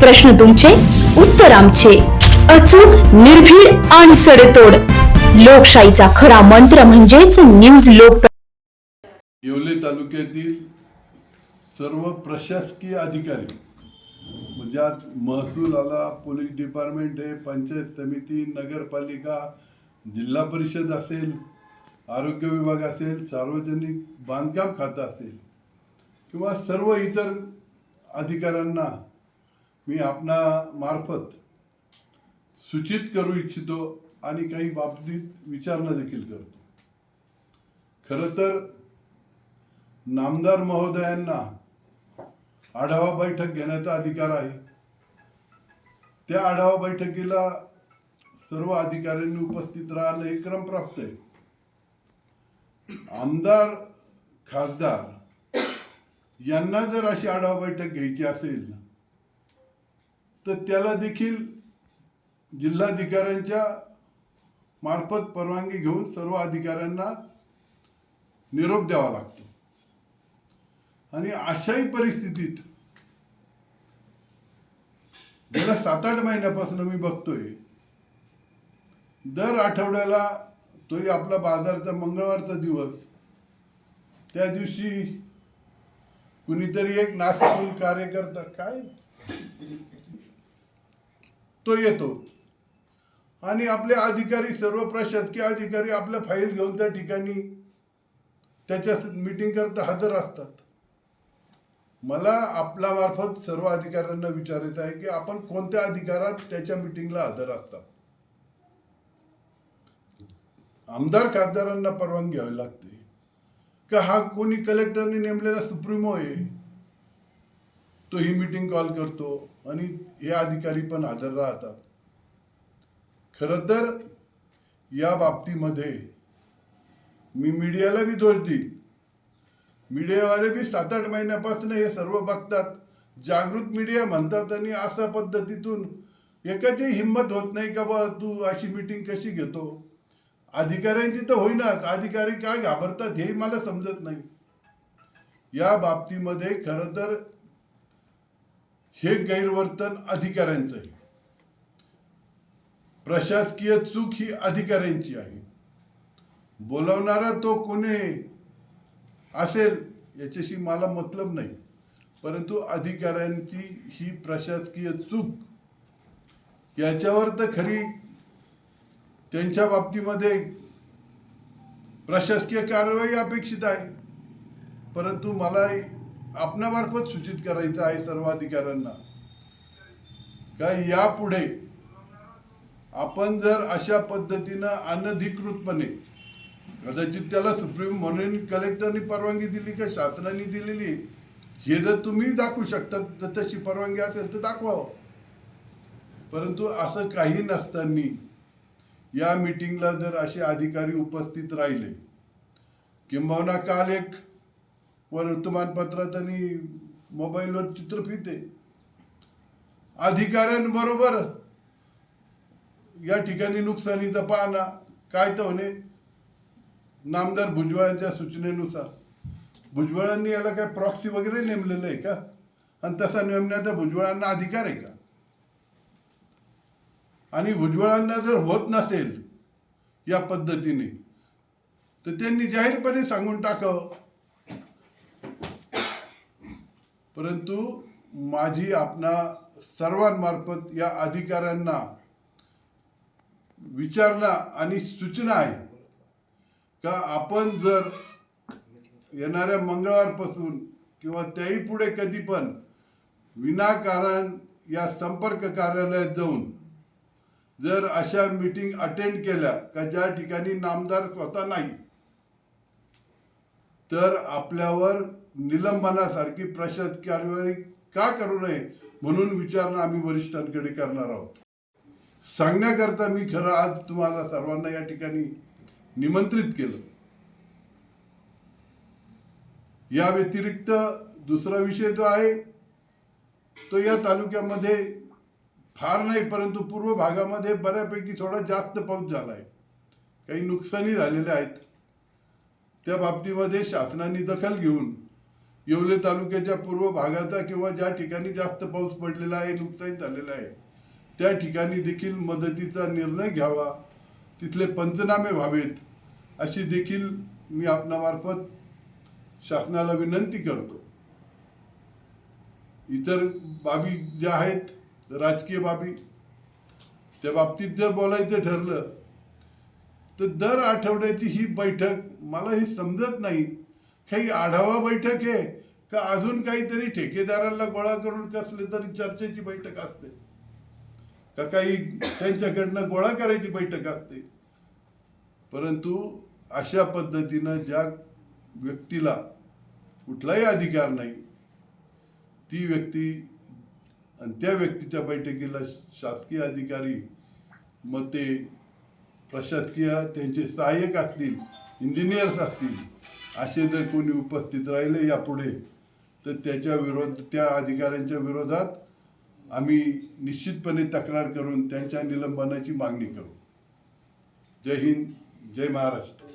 प्रश्न तुमचे उत्तर आमचे. अचूक निर्भीड आणि सडेतोड. लोकशाहीचा खरा मंत्र म्हणजेच न्यूज लोक येवले तालुक्यातील सर्व प्रशासकीय अधिकारी म्हणजे आज महसूल आला पोलीस डिपार्टमेंट आहे पंचायत समिती नगरपालिका जिल्हा परिषद असेल आरोग्य विभाग असेल सार्वजनिक बांधकाम खातं असेल किंवा सर्व इतर अधिकाऱ्यांना मी आपणा मार्फत सूचित करू इच्छितो आणि काही बाबतीत विचारणा देखील करतो. खरं तर नामदार महोदयांना आढावा बैठक घेण्याचा अधिकार आहे. त्या आढावा बैठकीला सर्व अधिकाऱ्यांनी उपस्थित राहणं हे क्रम प्राप्त आहे. आमदार खासदार यांना जर अशी आढावा बैठक घ्यायची असेल तर त्याला देखील जिल्हाधिकाऱ्यांच्या मार्फत परवानगी घेऊन सर्व अधिकाऱ्यांना निरोप द्यावा लागतो. आणि अशाही परिस्थितीत गेल्या सात आठ महिन्यापासून मी बघतोय दर आठवड्याला तोही आपला बाजारचा मंगळवारचा दिवस त्या दिवशी कुणीतरी एक नाशिकून कार्यकर्ता काय? तो येतो. आणि आपले अधिकारी सर्व प्रशासकीय अधिकारी आपल्या फाईल घेऊन त्या ठिकाणी त्याच्या मीटिंग करता हजर असतात. मला आपल्या मार्फत सर्व अधिकाऱ्यांना विचारायचं आहे की आपण कोणत्या अधिकारात त्याच्या मीटिंगला हजर असतात? आमदार खासदारांना परवानगी घ्यावी लागते. का हा कोणी कलेक्टरने नेमलेला सुप्रीमो आहे? तो ही मीटिंग कॉल करतो आणि हे अधिकारी पण हजर राहतात. खरं तर या बाबतीमध्ये मी मीडियाला बी दोष देईल मीडियावाले बी सात आठ महिन्यापासून हे सर्व बघतात. जागृत मीडिया म्हणतात आणि अशा पद्धतीतून एकाची हिंमत होत नाही का बा तू अशी मीटिंग कशी घेतो? अधिकाऱ्यांची तर होईनाच. अधिकारी काय घाबरतात हे मला समजत नाही. या बाबतीमध्ये खरं तर हे गैरवर्तन अधिकाऱ्यांचं आहे. प्रशासकीय चूक ही अधिकाऱ्यांची आहे. बोलवणारा तो कोणी असेल याच्याशी मला मतलब नाही. परंतु अधिकाऱ्यांची ही प्रशासकीय चूक याच्यावर तर खरी त्यांच्या बाबतीमध्ये प्रशासकीय कारवाई अपेक्षित आहे. परंतु मला आपणामार्फत सूचित करायचं आहे सर्व अधिकाऱ्यांना का यापुढे आपण जर अशा पद्धतीनं अनधिकृतपणे कदाचित त्याला सुप्रीम म्हणून कलेक्टरनी परवानगी दिली का शासनाने दिलेली हे जर तुम्ही दाखवू शकता तर तशी परवानगी असेल तर दाखवावं. परंतु असं काही नसताना या मीटिंगला जर असे अधिकारी उपस्थित राहिले किंबहुना काल एक वर्तमानपत्रात आणि मोबाईलवर चित्रफित आहे अधिकाऱ्यांबरोबर या ठिकाणी नुकसानीचा पाहणा काय तर होणे. नामदार भुजबळांच्या सूचनेनुसार. भुजबळांनी याला काय प्रॉक्सी वगैरे नेमलेलं आहे का? आणि तसा नेमण्याचा भुजबळांना अधिकार आहे का? आणि भुजबळांना जर होत नसेल या पद्धतीने तर त्यांनी जाहीरपणे सांगून टाकावं. परंतु माझी आपणा सर्वांमार्फत या अधिकाऱ्यांना विचारणा आणि सूचना आहे का आपण जर येणाऱ्या मंगळवारपासून किंवा त्याही पुढे कधी पण विनाकारण या संपर्क कार्यालयात जाऊन जर अशा मीटिंग अटेंड केल्या का ज्या ठिकाणी नामदार स्वतः नाही तर आपल्यावर निलंबनासारखी प्रशासकीय कारवाई का करू नये म्हणून विचारणा आम्ही वरिष्ठांकडे करणार आहोत. सांगण्याकरता मी खरं आज तुम्हाला सर्वांना या ठिकाणी निमंत्रित केलं. या व्यतिरिक्त दुसरा विषय जो आहे तो या तालुक्यामध्ये फार नाही परंतु पूर्व भागामध्ये बऱ्यापैकी थोडा जास्त पाऊस झाला आहे काही नुकसानी झालेले आहेत. त्या बाबतीमध्ये शासनाने दखल घेऊन येवले तालुक्याच्या पूर्व भागाचा किंवा ज्या ठिकाणी जास्त पाऊस पडलेला आहे नुकसान झालेलं आहे त्या ठिकाणी देखील मदतीचा निर्णय घ्यावा. तिथले पंचनामे व्हावेत अशी देखील मी आपणामार्फत शासनाला विनंती करतो. इतर बाबी ज्या आहेत राजकीय बाबी त्या बाबतीत जर बोलायचं ठरलं तर दर आठवड्याची ही बैठक मला हे समजत नाही. काही आढावा बैठक आहे का अजून काहीतरी ठेकेदारांना गोळा करून कसले तरी चर्चेची बैठक असते? का काही त्यांच्याकडनं गोळा करायची बैठक असते? परंतु अशा पद्धतीनं ज्या व्यक्तीला कुठलाही अधिकार नाही ती व्यक्ती आणि त्या व्यक्तीच्या बैठकीला शासकीय अधिकारी मग ते प्रशासकीय त्यांचे सहाय्यक असतील इंजिनियर्स असतील असे जर कोणी उपस्थित राहिले यापुढे तर त्याच्या विरोध त्या अधिकाऱ्यांच्या विरोधात आम्ही निश्चितपणे तक्रार करून त्यांच्या निलंबनाची मागणी करू. जय हिंद जय महाराष्ट्र.